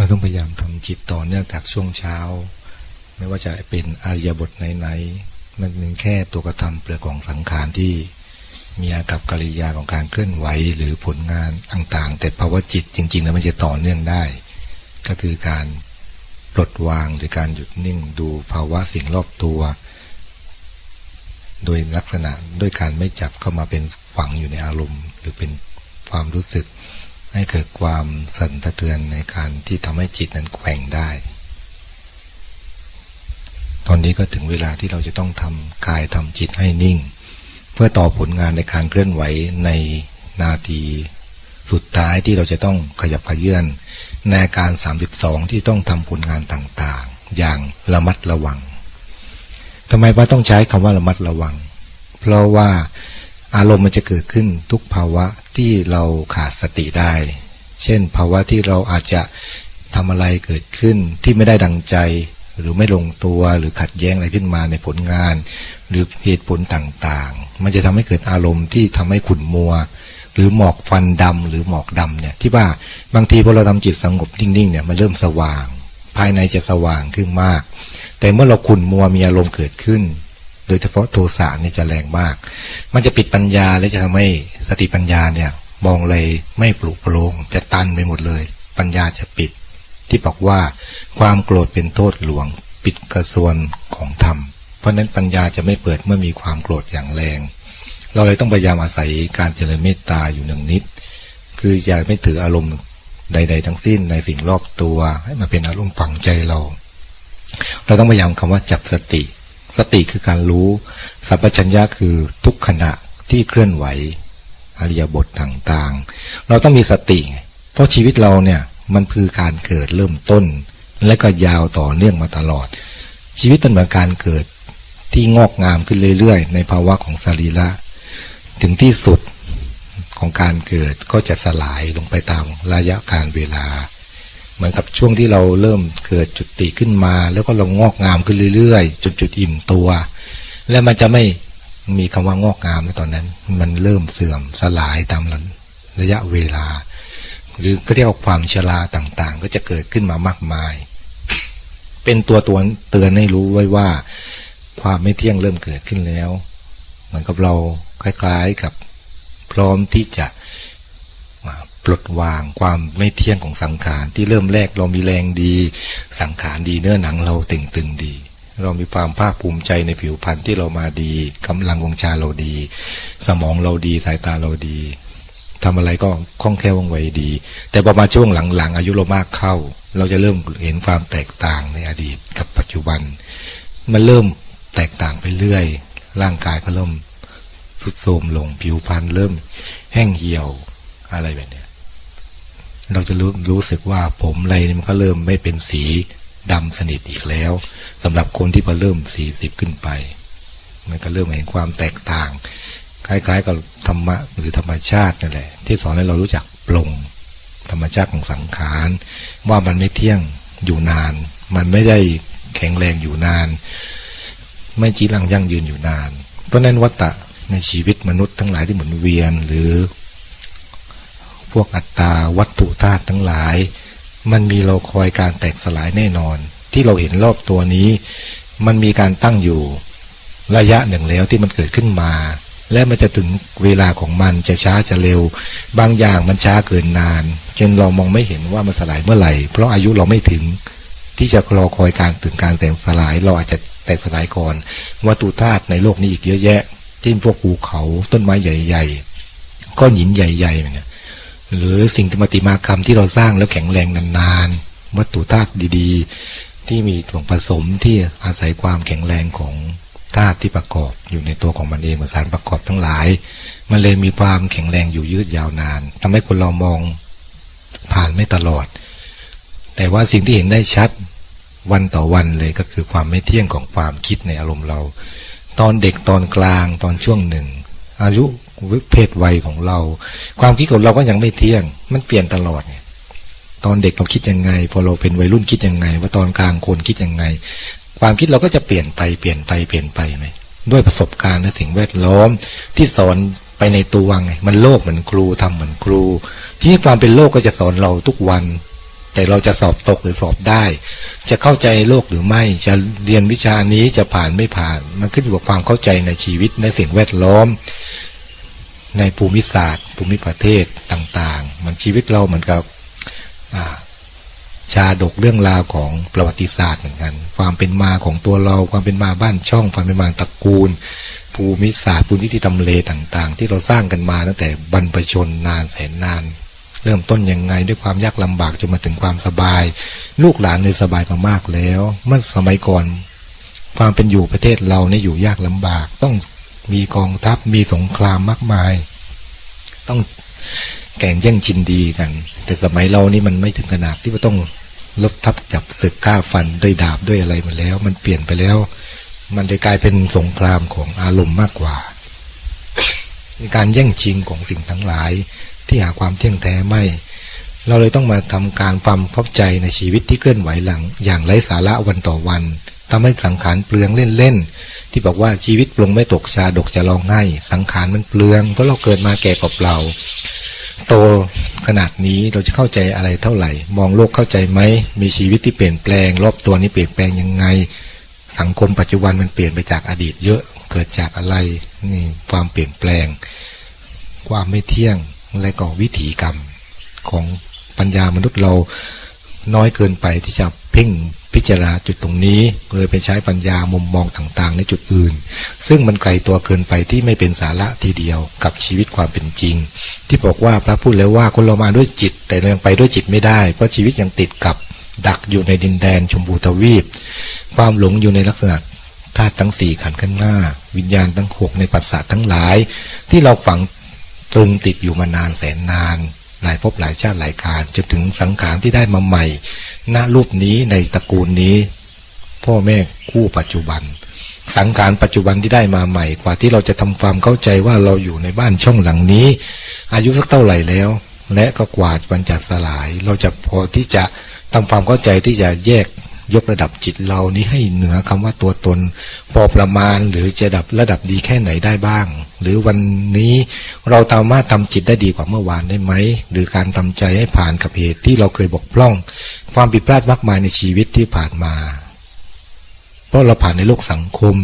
เราต้องพยายามทำจิตต่อเนื่องจากช่วงเช้า ไม่ว่าจะเป็นอริยบทไหนๆมันเป็นแค่ตัวกระทำเปลือกของสังขารที่มีอากับกิริยาของการเคลื่อนไหวหรือผลงานต่างๆ แต่ภาวะจิตจริง ๆ แล้วมันจะต่อเนื่องได้ ก็คือการปลดวางหรือการหยุดนิ่งดูภาวะสิ่งรอบตัว โดยลักษณะด้วยการไม่จับเข้ามาเป็นฝังอยู่ในอารมณ์ หรือเป็นความรู้สึก ให้เกิดความสั่นสะเทือนในการที่ทำให้จิตนั้นแกว่งได้ ตอนนี้ก็ถึงเวลาที่เราจะต้องทำกายทำจิตให้นิ่ง เพื่อต่อผลงานในการเคลื่อนไหวในนาทีสุดท้ายที่เราจะต้องขยับขยื่นในอาการ 32 ที่ต้องทำผลงานต่างๆ อย่างระมัดระวังทำไมว่าต้องใช้คำว่าระมัดระวัง เพราะว่าอารมณ์มันจะเกิดขึ้นทุกภาวะ ที่เราขาดสติได้ เช่น ภาวะที่เราอาจจะทำอะไรเกิดขึ้นที่ไม่ได้ดังใจ หรือไม่ลงตัวหรือขัดแย้งอะไรขึ้นมาในผลงาน หรือเหตุผลต่างๆ มันจะทำให้เกิดอารมณ์ที่ทำให้ขุ่นมัว หรือหมอกฟันดำหรือหมอกดำเนี่ยที่ว่าบางทีพอเราทำจิตสงบนิ่งๆเนี่ยมันเริ่มสว่าง ภายในจะสว่างขึ้นมาก แต่เมื่อเราขุ่นมัวมีอารมณ์เกิดขึ้น โดยเฉพาะโทสะนี่จะแรงมาก มันจะปิดปัญญาและจะทำให้สติปัญญาเนี่ย มองเลยไม่ปลุกปร่งจะตันไปหมดเลย ปัญญาจะปิด ที่บอกว่าความโกรธเป็นโทษหลวง ปิดกระส่วนของธรรม เพราะนั้นปัญญาจะไม่เปิดเมื่อมีความโกรธอย่างแรง เราเลยต้องพยายามอาศัยการเจริญเมตตาอยู่หนึ่งนิด คืออย่าไม่ถืออารมณ์ใด ๆ ทั้งสิ้นในสิ่งรอบตัว ให้มาเป็นอารมณ์ฝังใจเรา เราต้องพยายามคำว่าจับสติ สติคือการรู้ สัมปชัญญะคือทุกขณะที่เคลื่อนไหวอริยบทต่างๆ เราต้องมีสติ เพราะชีวิตเราเนี่ยมันคือการเกิดเริ่มต้น และก็ยาวต่อเนื่องมาตลอด ชีวิตเป็นเหมือนการเกิดที่งอกงามขึ้นเรื่อยๆ ในภาวะของสรีระถึงที่สุดของการเกิดก็จะสลายลงไปตามระยะการเวลา เหมือนกับช่วงที่เราเริ่มเกิดจุดติขึ้นมา แล้วก็เรางอกงามขึ้นเรื่อยๆ จนจุดอิ่มตัว และมันจะไม่มีคำว่างอกงามในตอนนั้น มันเริ่มเสื่อมสลายตามระยะเวลา หรือก็เรียกว่าความชราต่างๆ ก็จะเกิดขึ้นมามากมาย เป็นตัวตัวเตือนให้รู้ไว้ว่า ความไม่เที่ยงเริ่มเกิดขึ้นแล้ว เหมือนกับเราคล้าย ๆกับพร้อมที่จะ ปลดวางความไม่เที่ยงของสังขารที่เริ่มแรกเรามีแรงดี สังขารดีเนื้อหนังเราตึงตึงดี เรามีความภาคภูมิใจในผิวพรรณที่เรามาดีกำลังวงชาเราดี สมองเราดีสายตาเราดีทำอะไรก็คล่องแคล่วว่องไวดี แต่พอมาช่วงหลังๆ อายุเรามากเข้า เราจะเริ่มเห็นความแตกต่างในอดีตกับปัจจุบัน มันเริ่มแตกต่างไปเรื่อย ร่างกายก็เริ่มสุดโทรมลงผิวพรรณเริ่มแห้งเหี่ยวอะไรแบบนี้ เราจะรู้รู้สึกว่าผมอะไรมันก็เริ่มไม่เป็นสีดำสนิทอีกแล้วสำหรับคนที่พอเริ่มสี่สิบขึ้นไป มันก็เริ่มเห็นความแตกต่าง คล้าย ๆ กับธรรมะหรือธรรมชาตินั่นแหละ ที่สอนให้เรารู้จักปลงธรรมชาติของสังขาร ว่ามันไม่เที่ยงอยู่นาน มันไม่ได้แข็งแรงอยู่นาน ไม่จีรังยั่งยืนอยู่นาน เพราะนั้นวัตตะในชีวิตมนุษย์ทั้งหลายที่หมุนเวียนหรือ พวกอัตตาวัตถุธาตุทั้งหลาย มันมีเราคอยการแตกสลายแน่นอน ที่เราเห็นรอบตัวนี้ มันมีการตั้งอยู่ระยะหนึ่งแล้วที่มันเกิดขึ้นมา และมันจะถึงเวลาของมันจะช้าจะเร็ว บางอย่างมันช้าเกินนานจนเรามองไม่เห็นว่ามันสลายเมื่อไหร่ เพราะอายุเราไม่ถึง ที่จะรอคอยการถึงการแตกสลายเราอาจจะแตกสลายก่อนวัตถุธาตุในโลกนี้อีกเยอะแยะที่พวกภูเขาต้นไม้ใหญ่ ๆ ก้อนหินใหญ่ๆเนี่ย หรือสิ่งธรรมติมากรรมที่เราสร้างแล้วแข็งแรงนานๆ วัตถุธาตุดีๆ ที่มีส่วนผสมที่อาศัยความแข็งแรงของธาตุที่ประกอบอยู่ในตัวของมันเองเหมือนสารประกอบทั้งหลาย มันเลยมีความแข็งแรงอยู่ยืดยาวนานทำให้คนเรามองผ่านไม่ตลอด แต่ว่าสิ่งที่เห็นได้ชัดวันต่อวันเลยก็คือความไม่เที่ยงของความคิดในอารมณ์เรา ตอนเด็กตอนกลางตอนช่วงหนึ่ง อายุ เพศวัยของเรา ความคิดของเราก็ยังไม่เที่ยง มันเปลี่ยนตลอดเนี่ยตอนเด็กเราคิดยังไง พอเราเป็นวัยรุ่นคิดยังไง ว่าตอนกลางคนคิดยังไง ความคิดเราก็จะเปลี่ยนไปเปลี่ยนไปเปลี่ยนไปไหมด้วยประสบการณ์และสิ่งแวดล้อมที่สอนไปในตัวไง มันโลกเหมือนครูทำเหมือนครูที่ความเป็นโลกก็จะสอนเราทุกวัน แต่เราจะสอบตกหรือสอบได้ จะเข้าใจโลกหรือไม่จะเรียนวิชานี้จะผ่านไม่ผ่าน มันขึ้นอยู่กับความเข้าใจในชีวิตในสิ่งแวดล้อม ในภูมิศาสตร์ ภูมิประเทศต่างๆ มันชีวิตเราเหมือนกับชาดกเรื่องราวของประวัติศาสตร์เหมือนกัน ความเป็นมาของตัวเรา ความเป็นมาบ้านช่อง ความเป็นมาตระกูล ภูมิศาสตร์ภูมิที่ทำเลต่างๆ ที่เราสร้างกันมาตั้งแต่บรรพชนนานแสนนาน เริ่มต้นยังไงด้วยความยากลำบากจนมาถึงความสบาย ลูกหลานเลยสบายมามากแล้ว เมื่อสมัยก่อน ความเป็นอยู่ประเทศเราเนี่ยอยู่ยากลำบากต้อง มีกองทัพมีสงครามมากมาย ต้องแข่งแย่งชินดีกัน แต่สมัยเรานี่มันไม่ถึงขนาดที่ว่าต้องลบทับจับศึกฆ่าฟันด้วยดาบด้วยอะไรมาแล้ว มันเปลี่ยนไปแล้ว มันเลยกลายเป็นสงครามของอารมณ์มากกว่าการแย่งชิงของสิ่งทั้งหลาย ที่หาความเที่ยงแท้ไม่ เราเลยต้องมาทำการความเข้าใจในชีวิตที่เคลื่อนไหวหลัง อย่างไร้สาระวันต่อวัน ทำให้สังขารเปลืองเล่นๆที่บอกว่าชีวิตปรุงไม่ตกชาดกจะร้องไห้สังขารมันเปลืองเพราะเราเกิดมาแก่เปล่าโตขนาดนี้เราจะเข้าใจอะไรเท่าไหร่ มองโลกเข้าใจไหมมีชีวิตที่เปลี่ยนแปลง รอบตัวนี้เปลี่ยนแปลงยังไง สังคมปัจจุบันมันเปลี่ยนไปจากอดีต เยอะเกิดจากอะไรนี่ความเปลี่ยนแปลง ความไม่เที่ยงและก็วิถีกรรมของปัญญามนุษย์เราน้อยเกินไปที่จะเพ่ง พิจารณาจุดตรงนี้เลยไปใช้ปัญญามุมมองต่างๆ ในจุดอื่น ซึ่งมันไกลตัวเกินไปที่ไม่เป็นสาระทีเดียวกับชีวิตความเป็นจริง ที่บอกว่าพระพูดแล้วว่าคนเรามาด้วยจิต แต่ยังไปด้วยจิตไม่ได้ เพราะชีวิตยังติดกับดักอยู่ในดินแดนชมพูทวีป ความหลงอยู่ในลักษณะธาตุทั้งสี่ขันธ์ข้างหน้า วิญญาณทั้งหกในปัสสาวะทั้งหลาย ที่เราฝังตรึงติดอยู่มานานแสนนาน หลายภพหลายชาติหลายการจนถึงสังขารที่ได้มาใหม่ ณรูปนี้ในตระกูลนี้ พ่อแม่คู่ปัจจุบัน สังขารปัจจุบันที่ได้มาใหม่กว่าที่เราจะทำความเข้าใจว่าเราอยู่ในบ้านช่องหลังนี้ อายุสักเท่าไหร่แล้ว และก็กว่าวันจะสลาย เราจะพอที่จะทำความเข้าใจที่จะแยก ยกระดับจิตเรานี้ให้เหนือคำว่าตัวตน พอประมาณหรือจะดับระดับดีแค่ไหนได้บ้าง หรือวันนี้เราสามารถทำจิตได้ดีกว่าเมื่อวานได้ไหม หรือการทำใจให้ผ่านกับเหตุที่เราเคยบกพร่อง ความผิดพลาดมากมายในชีวิตที่ผ่านมา เพราะเราผ่านในโลกสังคม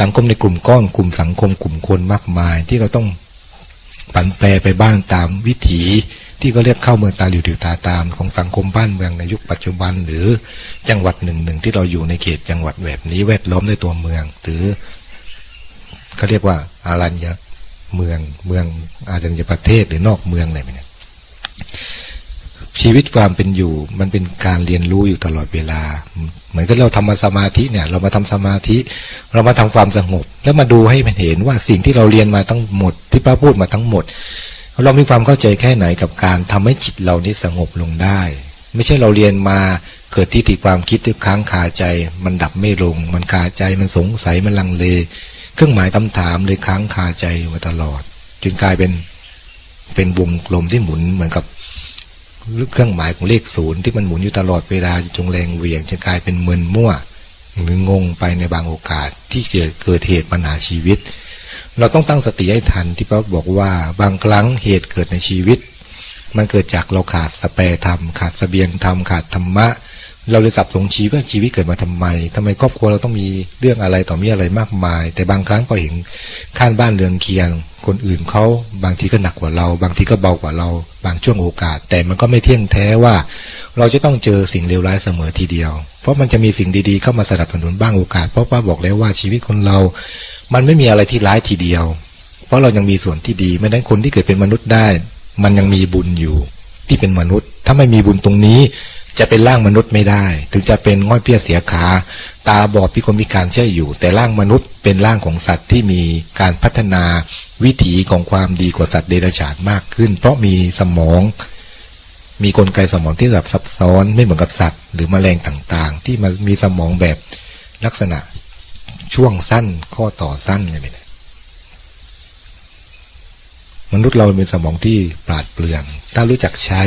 สังคมในกลุ่มก้อนกลุ่มสังคมกลุ่มคนมากมาย ที่เราต้องผันแปรไปบ้างตามวิถี ที่ก็เรียกเข้าเมืองตาหลิวดิวตาตามของสังคมบ้านเมืองในยุคปัจจุบัน หรือจังหวัดหนึ่งหนึ่งที่เราอยู่ในเขตจังหวัดแบบนี้แวดล้อมด้วยตัวเมือง หรือเขาเรียกว่าอารัญญเมืองเมืองอารัญญประเทศหรือนอกเมืองอะไรแบบนี้ชีวิตความเป็นอยู่มันเป็นการเรียนรู้อยู่ตลอดเวลา เหมือนกับเราทำมาสมาธิเนี่ย เรามาทำสมาธิ เรามาทำความสงบ แล้วมาดูให้มันเห็นว่าสิ่งที่เราเรียนมาทั้งหมด ที่พระพูดมาทั้งหมด เรามีความเข้าใจแค่ไหนกับการทำให้จิตเรานี้สงบลงได้ ไม่ใช่เราเรียนมาเกิดที่ติความคิดที่ค้างคาใจ มันดับไม่ลง มันคาใจมันสงสัยมันลังเล เครื่องหมายคำถามเลยค้างคาใจอยู่มาตลอดจนกลายเป็นเป็นวงกลมที่หมุนเหมือนกับเครื่องหมายของเลขศูนย์ที่มันหมุนอยู่ตลอดเวลาจงแรงเหวี่ยงจะกลายเป็นมึนมั่ว หรืองงไปในบางโอกาสที่เกิดเกิดเหตุปัญหาชีวิต เราต้องตั้งสติให้ทันที่พระบอกว่าบางครั้งเหตุเกิดในชีวิต มันเกิดจากเราขาดสเปรธรรม ขาดสเสบียงธรรม ขาดธรรมะ เราเลยสับสนชีว่าชีวิตเกิดมาทำไมทำไมครอบครัวเราต้องมีเรื่องอะไรต่อมีอะไรมากมาย แต่บางครั้งพอเห็นข้างบ้านเรือนเคียง คนอื่นเขาบางทีก็หนักกว่าเรา บางทีก็เบากว่าเรา บางช่วงโอกาส แต่มันก็ไม่เที่ยงแท้ว่า เราจะต้องเจอสิ่งเลวร้ายเสมอทีเดียว เพราะมันจะมีสิ่งดีๆเข้ามาสนับสนุนบ้างโอกาส เพราะว่าบอกแล้วว่าชีวิตคนเรา มันไม่มีอะไรที่ร้ายทีเดียว เพราะเรายังมีส่วนที่ดีไม่ได้คนที่เกิดเป็นมนุษย์ได้ มันยังมีบุญอยู่ ที่เป็นมนุษย์ ถ้าไม่มีบุญตรงนี้ จะเป็นร่างมนุษย์ไม่ได้ ถึงจะเป็นง่อยเปี้ยเสียขา ตาบอดพิกลพิการใช่อยู่ แต่ร่างมนุษย์เป็นร่างของสัตว์ที่มีการพัฒนาวิถีของความดีกว่าสัตว์เดรัจฉานมากขึ้น เพราะมีสมอง มีกลไกสมองที่แบบซับซ้อนไม่เหมือนกับสัตว์ หรือมแมลงต่างๆ ที่มันมีสมองแบบลักษณะ ช่วงสั้น ข้อต่อสั้นอะไรแบบนี้มนุษย์เราเป็นสมองที่ปราดเปรื่อง ถ้ารู้จักใช้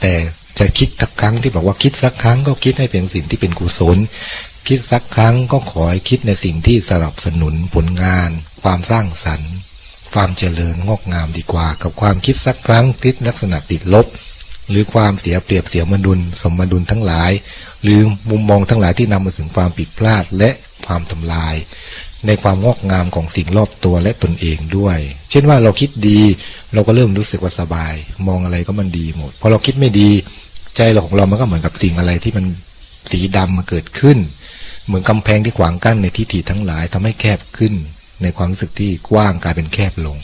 แต่จะคิดสักครั้งที่บอกว่าคิดสักครั้งก็คิดให้เป็นสิ่งที่เป็นกุศล คิดสักครั้งก็ขอให้คิดในสิ่งที่สนับสนุนผลงาน ความสร้างสรรค์ ความเจริญงอกงามดีกว่า กับความคิดสักครั้งคิดลักษณะติดลบ หรือความเสียเปรียบเสียมดุล สมดุลทั้งหลาย หรือมุมมองทั้งหลายที่นำมาถึงความผิดพลาดและ ความทำลาย ในความงอกงามของสิ่งรอบตัวและตนเองด้วย เช่นว่าเราคิดดี เราก็เริ่มรู้สึกว่าสบาย มองอะไรก็มันดีหมดพอเราคิดไม่ดี ใจเราของเรามันก็เหมือนกับสิ่งอะไรที่มันสีดำมาเกิดขึ้น เหมือนกำแพงที่ขวางกั้นในทิฏฐิทั้งหลายทำให้แคบขึ้น ในความรู้สึกที่กว้างกลายเป็นแคบลง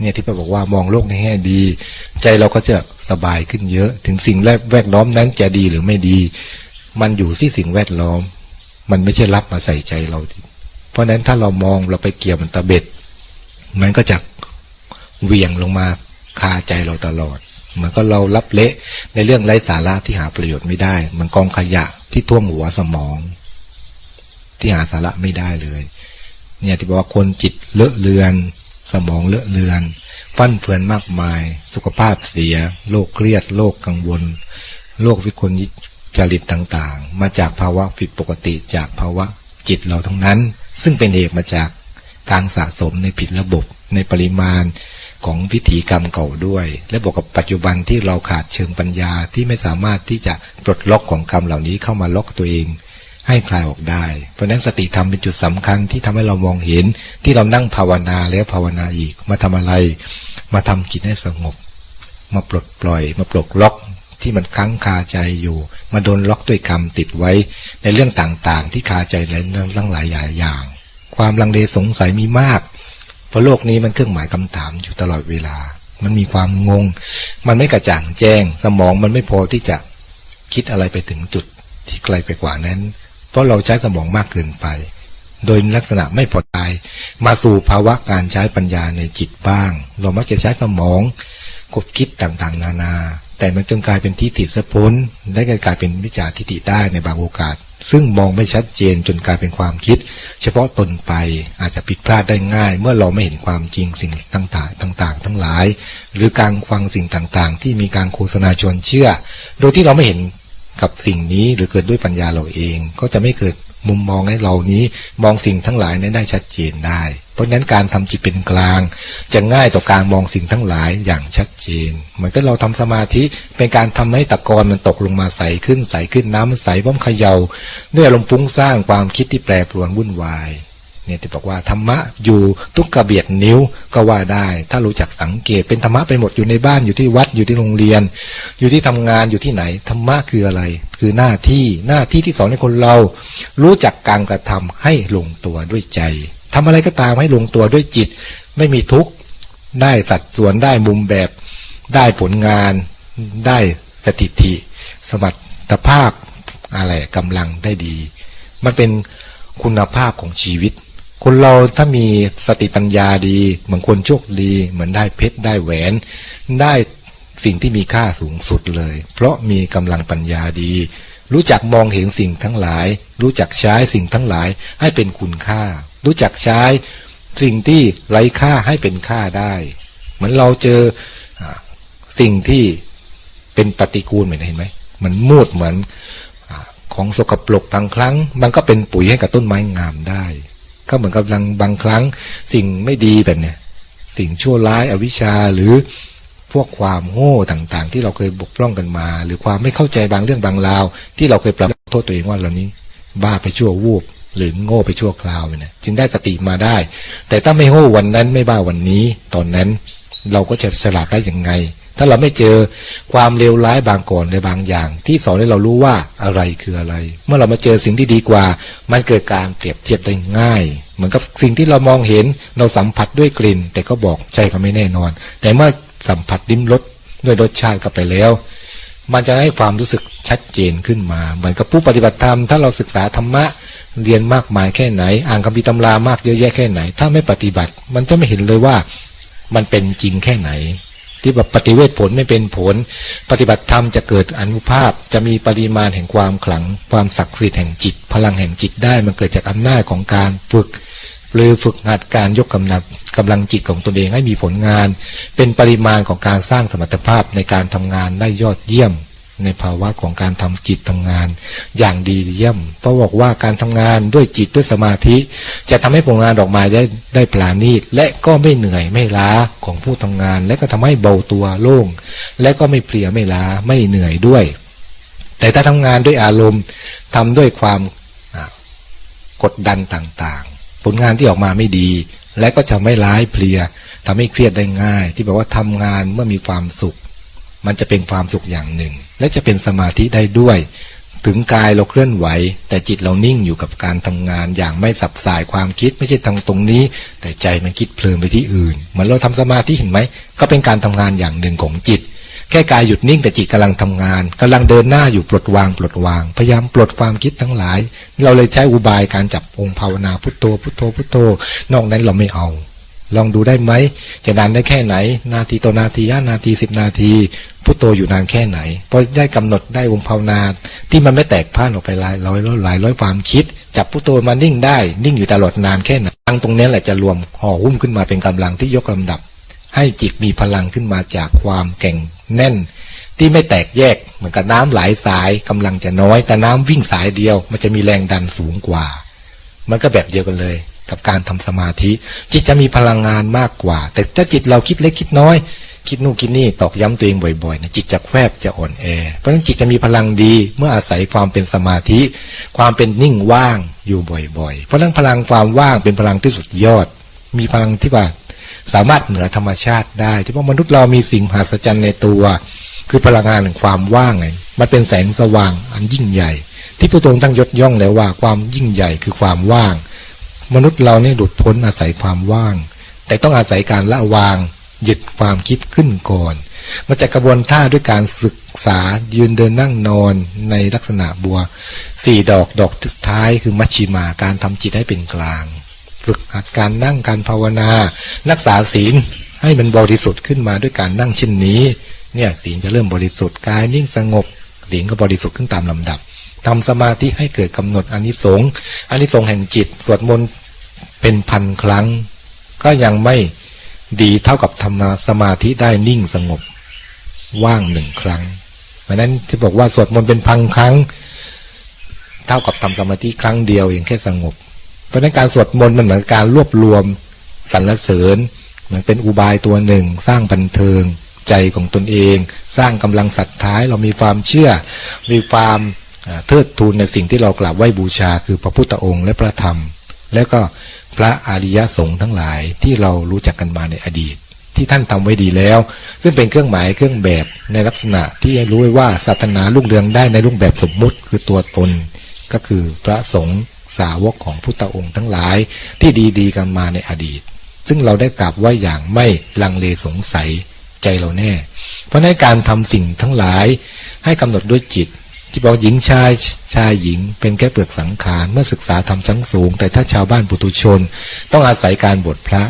เนี่ยที่พระบอกว่ามองโลกในแง่ดี ใจเราก็จะสบายขึ้นเยอะ ถึงสิ่งแวดล้อมนั้นจะดีหรือไม่ดี มันอยู่ที่สิ่งแวดล้อม มันไม่ใช่รับมาใส่ใจเรา เพราะฉะนั้นถ้าเรามองเราไปเกี่ยวมันตะเบ็ด มันก็จะเวียงลงมาคาใจเราตลอด เหมือนก็เรารับเละในเรื่องไร้สาระที่หาประโยชน์ไม่ได้ มันกองขยะที่ท่วมหัวสมอง ที่หาสาระไม่ได้เลย เนี่ยที่บอกว่าคนจิตเลอะเลือน สมองเลอะเลือนฟั่นเฟือนมากมาย สุขภาพเสีย โรคเครียด โรคกังวล โรควิกล จริตต่างๆ มาจากภาวะผิดปกติจากภาวะจิตเราทั้งนั้น ซึ่งเป็นเหตุมาจากการสะสมในผิดระบบในปริมาณของวิถีกรรมเก่าด้วย และบวกกับปัจจุบันที่เราขาดเชิงปัญญาที่ไม่สามารถที่จะปลดล็อกของกรรมเหล่านี้เข้ามาล็อกตัวเอง ให้คลายออกได้ เพราะฉะนั้นสติธรรมเป็นจุดสำคัญที่ทำให้เรามองเห็น ที่เรานั่งภาวนาแล้วภาวนาอีกมาทำอะไร มาทำจิตให้สงบ มาปลดปล่อย มาปลดล็อก ที่มันค้างคาใจอยู่มาโดนล็อกด้วยกรรมติดไว้ ในเรื่องต่างๆ ที่คาใจและเรื่องหลายอย่าง ความลังเลสงสัยมีมาก เพราะโลกนี้มันเครื่องหมายคำถามอยู่ตลอดเวลา มันมีความงง มันไม่กระจ่างแจ้ง สมองมันไม่พอที่จะคิดอะไรไปถึงจุดที่ไกลไปกว่านั้น เพราะเราใช้สมองมากเกินไป โดยลักษณะไม่พอใจมาสู่ภาวะการใช้ปัญญาในจิตบ้าง เรามักจะใช้สมองกดคิดต่างๆ นานา แต่มันจนกลายเป็นทิฏฐิสะพ้นและกลายเป็นวิจารทิฏฐิได้ในบางโอกาส ซึ่งมองไม่ชัดเจนจนกลายเป็นความคิด เฉพาะตนไปอาจจะผิดพลาดได้ง่าย เมื่อเราไม่เห็นความจริงสิ่งต่างๆต่างๆ ทั้งหลาย หรือการฟังสิ่งต่างๆ ที่มีการโฆษณาชวนเชื่อ โดยที่เราไม่เห็นกับสิ่งนี้หรือเกิดด้วยปัญญาเราเองก็จะไม่เกิด มุมมองให้เรานี้มองสิ่งทั้งหลายนั้นได้ชัดเจนได้ เพราะฉะนั้นการทำจิตเป็นกลาง จะง่ายต่อการมองสิ่งทั้งหลายอย่างชัดเจน เหมือนกับเราทำสมาธิเป็นการทำให้ตะกอนมันตกลงมาใสขึ้นใสขึ้นน้ำมันใสบ้อมเขยา่าด้วยอารมณ์ฟุ้งสร้างความคิดที่แปรปรวนวุ่นวาย เนี่ยที่บอกว่าธรรมะอยู่ทุกกระเบียดนิ้วก็ว่าได้ ถ้ารู้จักสังเกตเป็นธรรมะไปหมดอยู่ในบ้านอยู่ที่วัดอยู่ที่โรงเรียน อยู่ที่ทำงานอยู่ที่ไหนธรรมะคืออะไร คือหน้าที่หน้าที่ที่สอนให้คนเรา รู้จักการกระทำให้ลงตัวด้วยใจทำอะไรก็ตามให้ลงตัวด้วยจิต ไม่มีทุกข์ได้สัดส่วนได้มุมแบบได้ผลงาน ได้สถิติ สมรรถภาพอะไรกำลังได้ดี มันเป็นคุณภาพของชีวิต คนเราถ้ามีสติปัญญาดี เหมือนคนโชคดี เหมือนได้เพชรได้แหวน ได้สิ่งที่มีค่าสูงสุดเลย เพราะมีกำลังปัญญาดี รู้จักมองเห็นสิ่งทั้งหลาย รู้จักใช้สิ่งทั้งหลายให้เป็นคุณค่า รู้จักใช้สิ่งที่ไร้ค่าให้เป็นค่าได้ เหมือนเราเจอสิ่งที่เป็นปฏิกูลเหมือนเห็นไหมมันมูดเหมือนของสกปรกบางครั้ง มันก็เป็นปุ๋ยให้กับต้นไม้งามได้ ก็เหมือนกับบบางครั้งสิ่งไม่ดีแบบเนี้ยสิ่งชั่วร้ายอวิชชาหรือพวกความโง่ต่างๆ ที่เราเคยบกพร่องกันมา หรือความไม่เข้าใจบางเรื่องบางราว ที่เราเคยปรับโทษตัวเองว่าเรานี้ บ้าไปชั่ววูบหรือโง่ไปชั่วคราวเนี่ยจึงได้สติมาได้ แต่ถ้าไม่โง่วันนั้นไม่บ้าวันนี้ ตอนนั้น เราก็จะฉลาดได้ยังไง ถ้าเราไม่เจอความเลวร้ายบางก่อนในบางอย่าง ที่สอนให้เรารู้ว่าอะไรคืออะไร เมื่อเรามาเจอสิ่งที่ดีกว่า มันเกิดการเปรียบเทียบได้ง่าย เหมือนกับสิ่งที่เรามองเห็นเราสัมผัสด้วยกลิ่น แต่ก็บอกใจก็ไม่แน่นอน แต่เมื่อสัมผัสดิ้มรสด้วยรสชาติเข้าไปแล้ว มันจะให้ความรู้สึกชัดเจนขึ้นมา เหมือนกับผู้ปฏิบัติธรรมถ้าเราศึกษาธรรมะเรียนมากมายแค่ไหน อ่านคำพิตำรามากเยอะแยะแค่ไหน ถ้าไม่ปฏิบัติ มันจะไม่เห็นเลยว่า มันเป็นจริงแค่ไหน ที่แบบปฏิเวทผลไม่เป็นผล ปฏิบัติธรรมจะเกิดอนุภาพ จะมีปริมาณแห่งความขลัง ความศักดิ์สิทธิ์แห่งจิต พลังแห่งจิตได้มันเกิดจากอำนาจของการฝึก หรือฝึกหัดการยกกำลังกำลังจิตของตนเองให้มีผลงาน เป็นปริมาณของการสร้างสมรรถภาพในการทำงานได้ยอดเยี่ยม ในภาวะของการทำจิตทำงาน อย่างดีเยี่ยมเพราะบอกว่าการทำงานด้วยจิตด้วยสมาธิ จะทำให้ผลงานออกมาได้ได้ปราณีตและก็ไม่เหนื่อยไม่ล้าของผู้ทำงาน และก็ทำให้เบาตัวโล่ง และก็ไม่เพลียไม่ล้าไม่เหนื่อยด้วย แต่ถ้าทำงานด้วยอารมณ์ทำด้วยความกดดันต่างๆ ผลงานที่ออกมาไม่ดี และก็จะไม่ร้ายเพลียทำให้เครียดได้ง่าย ที่บอกว่าทำงานเมื่อมีความสุข มันจะเป็นความสุขอย่างหนึ่ง และจะเป็นสมาธิได้ด้วย ถึงกายเราเคลื่อนไหว แต่จิตเรานิ่งอยู่กับการทำงานอย่างไม่สับสายความคิดไม่ใช่ทางตรงนี้ แต่ใจมันคิดเพลินไปที่อื่น เหมือนเราทำสมาธิเห็นไหมก็เป็นการทำงานอย่างหนึ่งของจิต แค่กายหยุดนิ่งแต่จิตกำลังทำงานกำลังเดินหน้าอยู่ปลดวางปลดวาง พยายามปลดความคิดทั้งหลาย เราเลยใช้อุบายการจับองค์ภาวนาพุทโธพุทโธพุทโธนอกนั้นเราไม่เอา ลองดูได้ไหม จะนานได้แค่ไหน นาทีต่อนาทีห้านาทีสิบนาทีพุทโธอยู่นานแค่ไหนพอได้กำหนดได้องภาวนาที่มันไม่แตกพ่านออกไปหลายร้อยหลายร้อยความคิด จับพุทโธมานิ่งได้ นิ่งอยู่ตลอดนานแค่ไหนตั้งตรงนี้แหละจะรวมห่อหุ้มขึ้นมาเป็นกำลังที่ยกลำดับ ให้จิตมีพลังขึ้นมาจากความแข็งแน่น ที่ไม่แตกแยกเหมือนกับน้ำหลายสายกำลังจะน้อย แต่น้ำวิ่งสายเดียว มันจะมีแรงดันสูงกว่า มันก็แบบเดียวกันเลย กับการทำสมาธิ จิตจะมีพลังงานมากกว่า แต่ถ้าจิตเราคิดเล็กคิดน้อย คิดนู่นคิดนี่ตอกย้ำตัวเองบ่อยๆนะจิตจะแคบจะอ่อนแอ เพราะฉะนั้นจิตจะมีพลังดีเมื่ออาศัยความเป็นสมาธิ ความเป็นนิ่งว่างอยู่บ่อยๆ เพราะฉะนั้นพลังความว่างเป็นพลังที่สุดยอด มีพลังที่ว่าสามารถเหนือธรรมชาติได้ ที่ว่ามนุษย์เรามีสิ่งมหัศจรรย์ในตัว คือพลังงานแห่งความว่างไงมันเป็นแสงสว่างอันยิ่งใหญ่ ที่พระองค์ตั้งยศย่องแล้วว่าความยิ่งใหญ่คือความว่าง มนุษย์เราเนี่ยหลุดพ้นอาศัยความว่าง แต่ต้องอาศัยการละวางหยุดความคิดขึ้นก่อน มันจะกระบวนท่าด้วยการศึกษายืนเดินนั่งนอนในลักษณะบัวสี่ดอกดอกสุดท้ายคือมัชชิมาการทำจิตให้เป็นกลาง ฝึกหัดการนั่งการภาวนารักษาศีลให้มันบริสุทธิ์ขึ้นมาด้วยการนั่งเช่นนี้ เนี่ยศีลจะเริ่มบริสุทธิ์กายนิ่งสงบศีลก็บริสุทธิ์ขึ้นตามลำดับ ทำสมาธิให้เกิดกำหนดอานิสงส์อานิสงส์แห่งจิต สวดมนต์เป็นพันครั้ง ก็ยังไม่ดีเท่ากับทำสมาธิได้นิ่งสงบ ว่างหนึ่งครั้งเพราะนั้นจะบอกว่าสวดมนต์เป็นพันครั้ง เท่ากับทำสมาธิครั้งเดียวเองแค่สงบ เพราะนั้นการสวดมนต์มันเหมือนการรวบรวมสรรเสริญเหมือนเป็นอุบายตัวหนึ่ง สร้างบันเทิงใจของตนเอง สร้างกำลังศรัทธาเรามีความเชื่อ มีความ เทิดทูนในสิ่งที่เรากราบไหว้บูชา คือพระพุทธองค์และพระธรรม แล้วก็พระอริยสงฆ์ทั้งหลายที่เรารู้จักกันมาในอดีต ที่ท่านทำไว้ดีแล้ว ซึ่งเป็นเครื่องหมายเครื่องแบบในลักษณะที่รู้ไว้ว่าศาสนาลูกเรืองได้ในรูปแบบสมมุติคือตัวตน ก็คือพระสงฆ์สาวกของพุทธองค์ทั้งหลายที่ดีๆกันมาในอดีต ซึ่งเราได้กราบไหว้อย่างไม่ลังเลสงสัยใจเราแน่ เพราะในการทำสิ่งทั้งหลายให้กำหนดด้วยจิต ที่บอกหญิงชายชายหญิง เป็นแค่เปลือกสังขารเมื่อศึกษาทำชั้นสูง แต่ถ้าชาวบ้านปุถุชน ต้องอาศัยการบวชพระ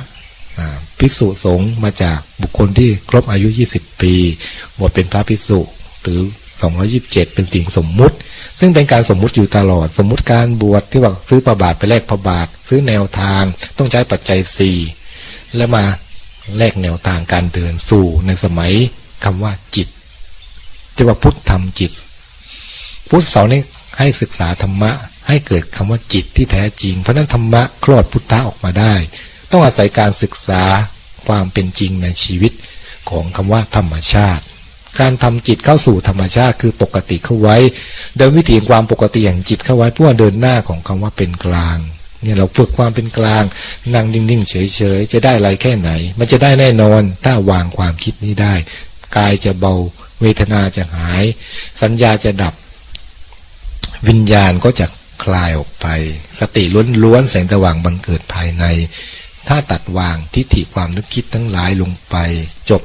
ภิกษุสงฆ์มาจากบุคคลที่ครบอายุ 20 ปีบวชเป็นพระภิกษุหรือ227 เป็นสิ่งสมมุติ ซึ่งเป็นการสมมุติอยู่ตลอด สมมุติการบวชที่ว่าซื้อประบาทไปแลกประบาท ซื้อแนวทางต้องใช้ปัจจัย 4 แล้วมาแลกแนวทางการเดินสู่ในสมัยคำว่าจิตที่ว่าพุทธธรรมจิต พุทธสอนให้ให้ศึกษาธรรมะ ให้เกิดคำว่าจิตที่แท้จริง เพราะนั้นธรรมะคลอดพุทธะออกมาได้ ต้องอาศัยการศึกษาความเป็นจริงในชีวิตของคำว่าธรรมชาติ การทำจิตเข้าสู่ธรรมชาติคือปกติเข้าไว้ เดินวิถีความปกติอย่างจิตเข้าไว้เพื่อเดินหน้าของคำว่าเป็นกลางเนี่ยเราฝึกความเป็นกลาง นั่งนิ่งๆ เฉยๆ จะได้อะไรแค่ไหน มันจะได้แน่นอนถ้าวางความคิดนี้ได้ กายจะเบา เวทนาจะหาย สัญญาจะดับ วิญญาณก็จะคลายออกไป สติล้วนๆแสงสว่างบังเกิดภายใน ถ้าตัดวางทิฏฐิความนึกคิดทั้งหลายลงไป จบ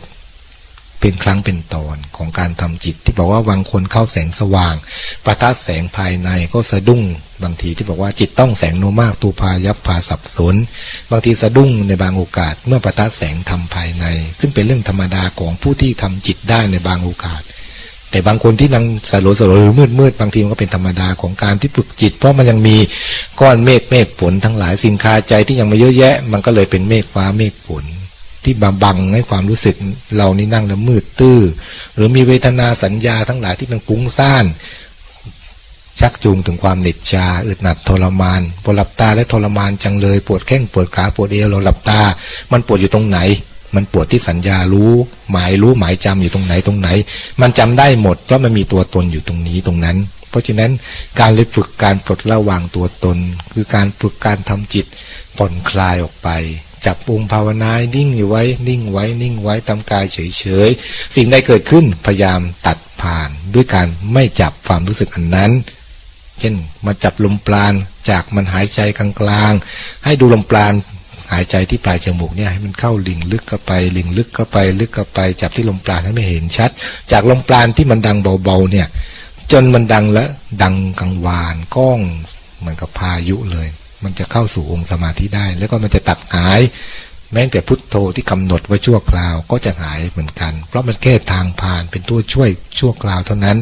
เป็นครั้งเป็นตอนของการทำจิต ที่บอกว่าบางคนเข้าแสงสว่าง ประทัดแสงภายในก็สะดุ้งบางทีที่บอกว่าจิตต้องแสงโนมากตูพายับพาสับสน บางทีสะดุ้งในบางโอกาส เมื่อประทัดแสงทำภายใน ซึ่งเป็นเรื่องธรรมดาของผู้ที่ทำจิตได้ในบางโอกาส แต่บางคนที่นั่งสลัวสลัวหรือมืดมืดบางทีมันก็เป็นธรรมดาของการที่ฝึกจิต เพราะมันยังมีก้อนเมฆเมฆฝนทั้งหลายสิ่งคาใจที่ยังไม่เยอะแยะ มันก็เลยเป็นเมฆฟ้าเมฆฝนที่บาบังให้ความรู้สึกเรานี่นั่งแล้วมืดตื้อ หรือมีเวทนาสัญญาทั้งหลายที่มันปุ้งซ่าน ชักจูงถึงความเหน็ดชาอึดหนัดทรมานปวดหลับตาและทรมานจังเลย ปวดแข้งปวดขาปวดเอวเราหลับตา มันปวดอยู่ตรงไหน มันปวดที่สัญญารู้ หมายรู้หมายจำอยู่ตรงไหนตรงไหน มันจำได้หมดเพราะมันมีตัวตนอยู่ตรงนี้ตรงนั้น เพราะฉะนั้นการเลยฝึกการปลดละวางตัวตน คือการฝึกการทำจิตผ่อนคลายออกไปจับปุ่มภาวนานิ่งอยู่ไว้ นิ่งไว้ นิ่งไว้ทำกายเฉยๆ สิ่งใดเกิดขึ้นพยายามตัดผ่านด้วยการไม่จับความรู้สึกอันนั้น เช่นมาจับลมปราณจากมันหายใจกลางๆ ให้ดูลมปราณ หายใจที่ปลายจมูกเนี่ยให้มันเข้าลิงลึกเข้าไปลิงลึกเข้าไปลึกเข้าไปจับที่ลมปราณให้ไม่เห็นชัด จากลมปราณที่มันดังเบาๆเนี่ย จนมันดังและดังกังวานก้องเหมือนกับพายุเลย มันจะเข้าสู่องค์สมาธิได้ แล้วก็มันจะตัดหาย แม้แต่พุทโธที่กำหนดไว้ชั่วคราวก็จะหายเหมือนกัน เพราะมันแค่ทางผ่านเป็นตัวช่วยชั่วคราวเท่านั้น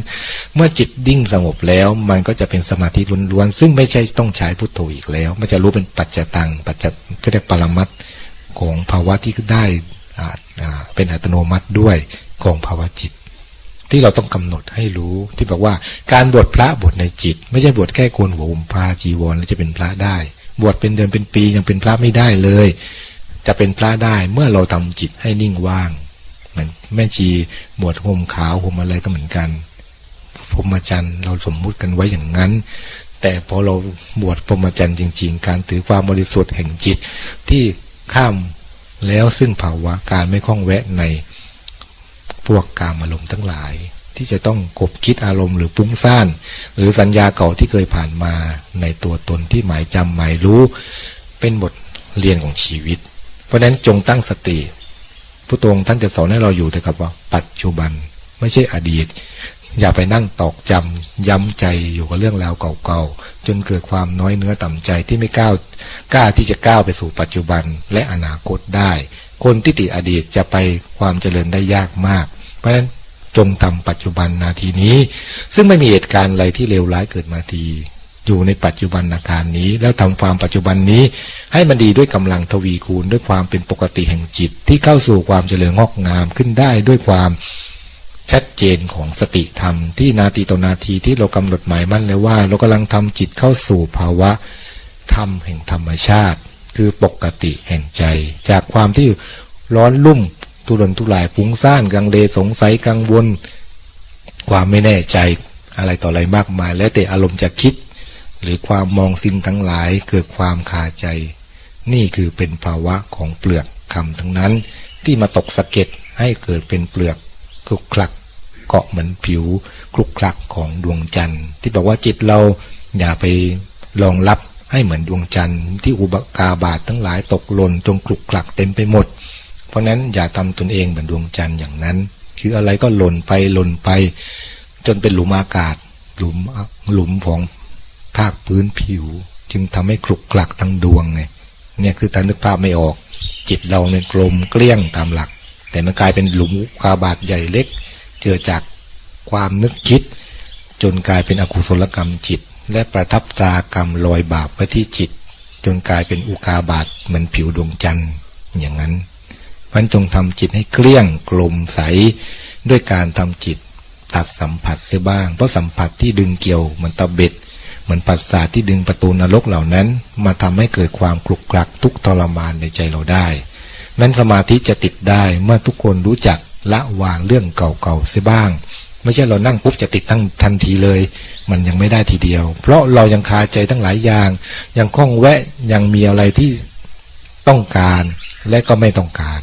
เมื่อจิตดิ่งสงบแล้ว มันก็จะเป็นสมาธิล้วนๆซึ่งไม่ใช่ต้องใช้พุทโธอีกแล้ว มันจะรู้เป็นปัจจตังปัจจก็ได้ปรมัตของภาวะที่ได้เป็นอัตโนมัติด้วยของภาวะจิต ที่เราต้องกำหนดให้รู้ที่บอกว่าการบวชพระบวชในจิต ไม่ใช่บวชแค่โกนหัวห่มผ้าจีวรแล้วจะเป็นพระได้ บวชเป็นเดือนเป็นปียังเป็นพระไม่ได้เลย จะเป็นพระได้เมื่อเราทำจิตให้นิ่งว่างเหมือนแม่ชีบวชห่มขาวห่มอะไรก็เหมือนกันพรหมจรรย์เราสมมุติกันไว้อย่างนั้น แต่พอเราบวชพรหมจรรย์จริง ๆ การถือความบริสุทธิ์แห่งจิตที่ข้ามแล้วซึ่งภาวะการไม่คล้องแวะในพวกกามอารมณ์ทั้งหลาย ที่จะต้องกบคิดอารมณ์หรือปุ้งซ่าน หรือสัญญาเก่าที่เคยผ่านมาในตัวตนที่หมายจำหมายรู้ เป็นบทเรียนของชีวิต เพราะนั้นจงตั้งสติผู้ตรงท่านจะสอนให้เราอยู่แต่กับว่า ปัจจุบันไม่ใช่อดีต อย่าไปนั่งตอกจำย้ำใจอยู่กับเรื่องราวเก่าๆจนเกิดความน้อยเนื้อต่ำใจที่ไม่ก้าวกล้าที่จะก้าวไปสู่ปัจจุบันและอนาคตได้ คนที่ติดอดีตจะไปความเจริญได้ยากมาก เพราะฉะนั้นจงทำปัจจุบันนาทีนี้ ซึ่งไม่มีเหตุการณ์อะไรที่เลวร้ายเกิดมาที อยู่ในปัจจุบันอาการนี้ แล้วทำความปัจจุบันนี้ ให้มันดีด้วยกำลังทวีคูณด้วยความเป็นปกติแห่งจิต ที่เข้าสู่ความเจริญงอกงามขึ้นได้ด้วยความชัดเจนของสติธรรม ที่นาทีต่อนาทีที่เรากำหนดหมายมั่นแล้วว่า เรากำลังทำจิตเข้าสู่ภาวะธรรมแห่งธรรมชาติ คือปกติแห่งใจ จากความที่ร้อนลุ่มทุรนทุรายฟุ้งซ่านกังเลสงสัยกังวล ความไม่แน่ใจอะไรต่ออะไรมากมาย แล้วแต่อารมณ์จะคิด หรือความมองสิ่งทั้งหลายเกิดความคาใจ นี่คือเป็นภาวะของเปลือกคำทั้งนั้น ที่มาตกสะเก็ดให้เกิดเป็นเปลือกคลุกคลักเกาะเหมือนผิวคลุกคลักของดวงจันทร์ ที่บอกว่าจิตเราอย่าไปรองรับให้เหมือนดวงจันทร์ที่อุบกาบาตทั้งหลายตกหล่นจงคลุกคลักเต็มไปหมด เพราะนั้นอย่าทำตนเองเหมือนดวงจันทร์อย่างนั้น คืออะไรก็หล่นไปหล่นไป จนเป็นหลุมอากาศ หลุมหลุมของ ภาคพื้นผิว จึงทำให้คลุกคลักทั้งดวงไงเนี่ยคือตานึกภาพไม่ออก จิตเราเนี่ยกลมเกลี้ยงตามหลัก แต่มันกลายเป็นหลุมกาบาตใหญ่เล็ก เจอจากความนึกคิด จนกลายเป็นอกุศลกรรมจิต และประทับตรากรรมลอยบาปไว้ที่จิต จนกลายเป็นอุกาบาตเหมือนผิวดวงจันทร์อย่างนั้นพันจงทำจิตให้เกลี้ยงกลมใสด้วยการทำจิตตัดสัมผัสเสียบ้าง เพราะสัมผัสที่ดึงเกี่ยวมือนตะเบ็ด มือนปัสสาทที่ดึงประตูนรกเหล่านั้น มาทำให้เกิดความคลุกคลักทุกทรมานในใจเราได้ นั้นสมาธิจะติดได้เมื่อทุกคนรู้จักละวางเรื่องเก่าๆเสียบ้าง ไม่ใช่เรานั่งปุ๊บจะติดทั้งทันทีเลย มันยังไม่ได้ทีเดียว เพราะเรายังคาใจทั้งหลายอย่าง ยังคล้องแวะยังมีอะไรที่ต้องการและก็ไม่ต้องการ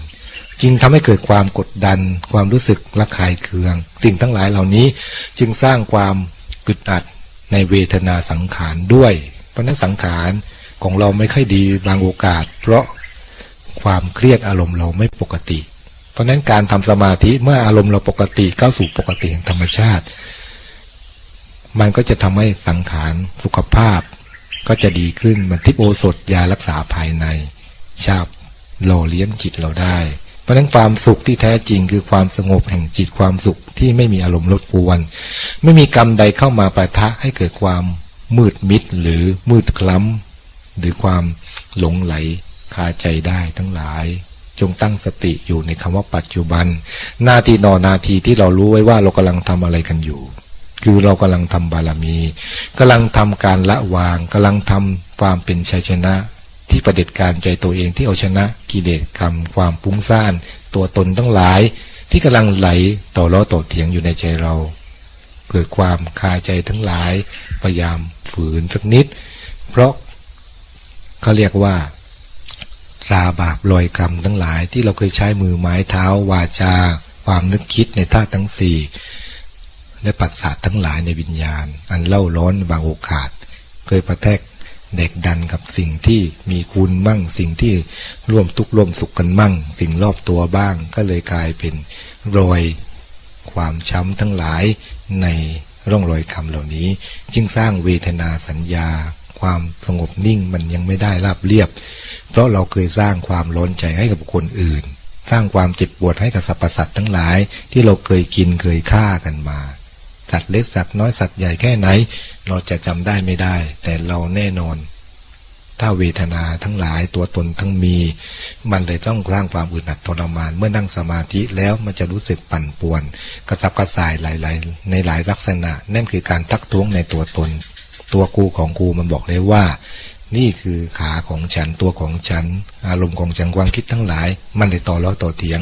จึงทำให้เกิดความกดดัน ความรู้สึกระคายเคือง สิ่งทั้งหลายเหล่านี้จึงสร้างความกึดอัด ในเวทนาสังขารด้วย เพราะนั้นสังขารของเราไม่ค่อยดีบางโอกาส เพราะความเครียดอารมณ์เราไม่ปกติ เพราะนั้นการทำสมาธิเมื่ออารมณ์เราปกติเข้าสู่ปกติแห่งธรรมชาติ มันก็จะทำให้สังขารสุขภาพ ก็จะดีขึ้นมันทิพโอสถยารักษาภายในชาบหล่อเลี้ยงจิตเราได้ ราะฉะนั้นความสุขที่แท้จริงคือความสงบแห่งจิตความสุขที่ไม่มีอารมณ์รบกวน ไม่มีกรรมใดเข้ามาประทะให้เกิดความมืดมิดหรือมืดคล้ำหรือความหลงไหลคาใจได้ทั้งหลาย จงตั้งสติอยู่ในคำว่าปัจจุบัน นาทีนอนาทีที่เรารู้ไว้ว่าเรากำลังทำอะไรกันอยู่ คือเรากำลังทำบารมีกำลังทำการละวางกำลังทำความเป็นชัยชนะ ที่ประเด็จการใจตัวเองที่เอาชนะกิเลสกรรมความปุ้งซ่าน ตัวตนทั้งหลาย ที่กำลังไหลต่อล้อต่อเถียงอยู่ในใจเรา เกิดความคาใจทั้งหลาย พยายามฝืนสักนิด เพราะเขาเรียกว่าราบาปลอยกรรมทั้งหลาย ที่เราเคยใช้มือไม้เท้า วาจา ความนึกคิดในท่าตุทั้งสี่และปัสสาวะทั้งหลายในวิญญาณ อันเล่าร้อนบางโอกาส เคยประแทก เด็กดันกับสิ่งที่มีคุณมั่ง สิ่งที่ร่วมทุกข์ร่วมสุขกันมั่ง สิ่งรอบตัวบ้าง ก็เลยกลายเป็นรอยความช้ำทั้งหลายในร่องรอยคำเหล่านี้ จึงสร้างเวทนาสัญญา ความสงบนิ่งมันยังไม่ได้ราบเรียบ เพราะเราเคยสร้างความร้อนใจให้กับคคลอื่น สร้างความเจ็บปวดให้กับสรรพสัตว์ทั้งหลาย ที่เราเคยกินเคยฆ่ากันมาสัตว์เล็กสัตว์น้อยสัตว์ใหญ่แค่ไหน เราจะจำได้ไม่ได้ แต่เราแน่นอน ถ้าเวทนาทั้งหลายตัวตนทั้งมี มันเลยต้องร้างความอึดอัดทรมาน เมื่อนั่งสมาธิแล้วมันจะรู้สึกปั่นป่วน กระสับกระส่ายหลาย ๆ ในหลายลักษณะ นั่นคือการทักท้วงในตัวตน ตัวกูของกูมันบอกเลยว่า นี่คือขาของฉันตัวของฉัน อารมณ์ของฉันความคิดทั้งหลาย มันเลยต่อล้อต่อเถียง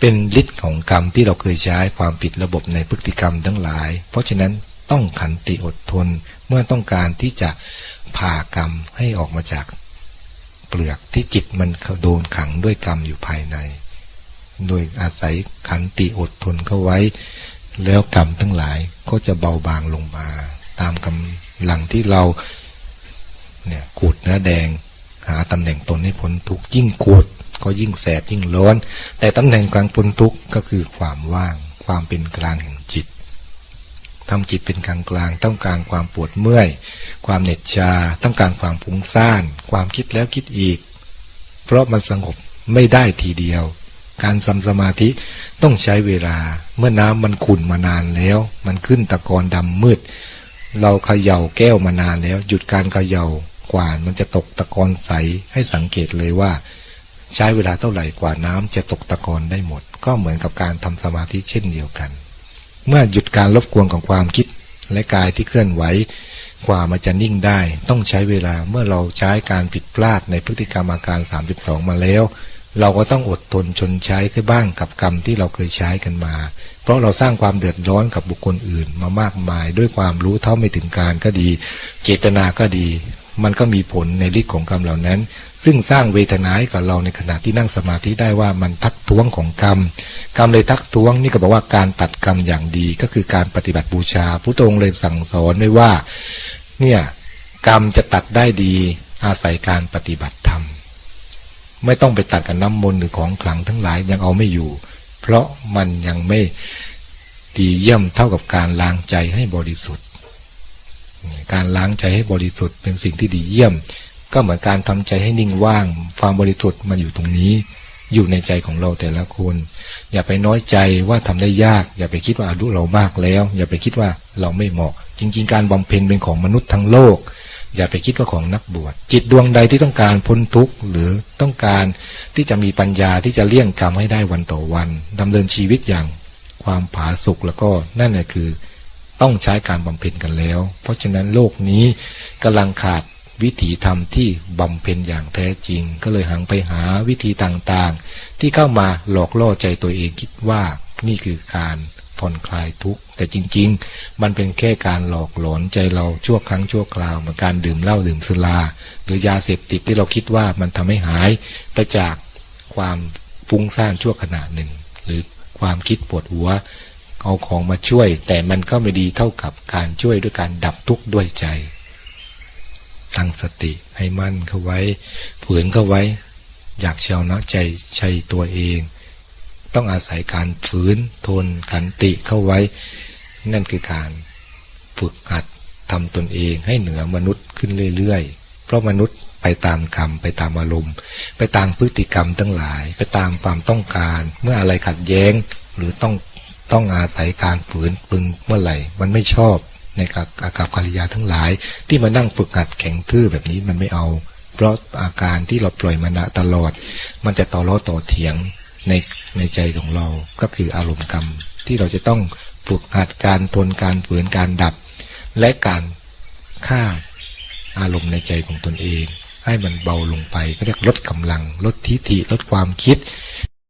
เป็นฤทธิ์ของกรรมที่เราเคยใช้ความผิดระบบในพฤติกรรมทั้งหลาย เพราะฉะนั้น ต้องขันติอดทน เมื่อต้องการที่จะผ่ากรรมให้ออกมาจากเปลือกที่จิตมันโดนขังด้วยกรรมอยู่ภายใน โดยอาศัยขันติอดทนเข้าไว้ แล้วกรรมทั้งหลายก็จะเบาบางลงมา ตามกำลังที่เราเนี่ยขูดเนื้อแดง หาตำแหน่งตนให้พ้นทุกข์ยิ่งขูดก็ยิ่งแสบยิ่งร้อน แต่ตำแหน่งกลางพ้นทุกก็คือความว่าง ความเป็นกลางแห่ง ทำจิตเป็นกลางกลางต้องการความปวดเมื่อย ความเหน็ดชา ต้องการความผุ้งซ่าน ความคิดแล้วคิดอีก เพราะมันสงบไม่ได้ทีเดียว การทำสมาธิต้องใช้เวลา เมื่อน้ำมันขุ่นมานานแล้ว มันขึ้นตะกอนดำมืด เราเขย่าแก้วมานานแล้ว หยุดการเขย่ากว่ามันจะตกตะกอนใสให้สังเกตเลยว่า ใช้เวลาเท่าไหร่กว่าน้ำจะตกตะกอนได้หมด ก็เหมือนกับการทำสมาธิเช่นเดียวกัน เมื่อหยุดการรบกวนของความคิดและกายที่เคลื่อนไหวกว่ามันจะนิ่งได้ ต้องใช้เวลาเมื่อเราใช้การผิดพลาดในพฤติกรรมอาการ 32 มาแล้ว เราก็ต้องอดทนชนใช้เสียบ้างกับกรรมที่เราเคยใช้กันมา เพราะเราสร้างความเดือดร้อนกับบุคคลอื่นมามากมาย ด้วยความรู้เท่าไม่ถึงการก็ดี เจตนาก็ดี มันก็มีผลในฤทธิ์ของกรรมเหล่านั้น ซึ่งสร้างเวทนาให้กับเราในขณะที่นั่งสมาธิได้ว่ามันทักท้วงของกรรม กรรมเลยทักท้วงนี่ก็บอกว่าการตัดกรรมอย่างดีก็คือการปฏิบัติบูชาพระองเลยสั่งสอนไว้ว่า เนี่ยกรรมจะตัดได้ดี อาศัยการปฏิบัติธรรม ไม่ต้องไปตัดกับน้ำมนต์หรือของขลังทั้งหลายยังเอาไม่อยู่ เพราะมันยังไม่ดีเยี่ยมเท่ากับการล้างใจให้บริสุทธิ์ การล้างใจให้บริสุทธิ์เป็นสิ่งที่ดีเยี่ยม ก็เหมือนการทำใจให้นิ่งว่าง ความบริสุทธิ์มันอยู่ตรงนี้ อยู่ในใจของเราแต่ละคน อย่าไปน้อยใจว่าทำได้ยาก อย่าไปคิดว่าอายุเรามากแล้ว อย่าไปคิดว่าเราไม่เหมาะ จริง ๆ การบำเพ็ญเป็นของมนุษย์ทั้งโลก อย่าไปคิดว่าของนักบวชจิตดวงใดที่ต้องการพ้นทุกข์หรือต้องการที่จะมีปัญญาที่จะเลี่ยงกรรมให้ได้วันต่อวันดำเนินชีวิตอย่างความผาสุกแล้วก็นั่นแหละคือ ต้องใช้การบำเพ็ญกันแล้ว เพราะฉะนั้นโลกนี้กำลังขาดวิถีธรรมที่บำเพ็ญอย่างแท้จริง ก็เลยหังไปหาวิธีต่างๆ ที่เข้ามาหลอกล่อใจตัวเองคิดว่านี่คือการผ่อนคลายทุกข์แต่จริง ๆ มันเป็นแค่การหลอกหลอนใจเราชั่วครั้งชั่วคราวเหมือนการดื่มเหล้าดื่มสุราหรือยาเสพติดที่เราคิดว่ามันทำให้หายไปจากความฟุ้งซ่านชั่วขณะหนึ่ง หรือความคิดปวดหัว เอาของมาช่วย แต่มันก็ไม่ดีเท่ากับการช่วยด้วยการดับทุกข์ด้วยใจ ตั้งสติให้มั่นเข้าไว้ฝืนเข้าไว้ อยากเชาวนะใจชัยตัวเอง ต้องอาศัยการฝืนทนขันติเข้าไว้ นั่นคือการฝึกหัดทำตนเองให้เหนือมนุษย์ขึ้นเรื่อยๆ เพราะมนุษย์ไปตามคำไปตามอารมณ์ ไปตามพฤติกรรมทั้งหลาย ไปตามความต้องการ เมื่ออะไรขัดแย้งหรือต้อง ต้องอาศัยการฝืนปึงเมื่อไหร่ มันไม่ชอบในกับอากับกิริยาทั้งหลาย ที่มานั่งฝึกหัดแข็งทื่อแบบนี้มันไม่เอา เพราะอาการที่เราปล่อยมานะตลอด มันจะต่อล้อต่อเถียงในในใจของเราก็คืออารมณ์กรรม ที่เราจะต้องฝึกหัดการทนการฝืนการดับ และการฆ่าอารมณ์ในใจของตนเอง ให้มันเบาลงไปก็เรียกลดกำลัง ลดทิฐิลดความคิด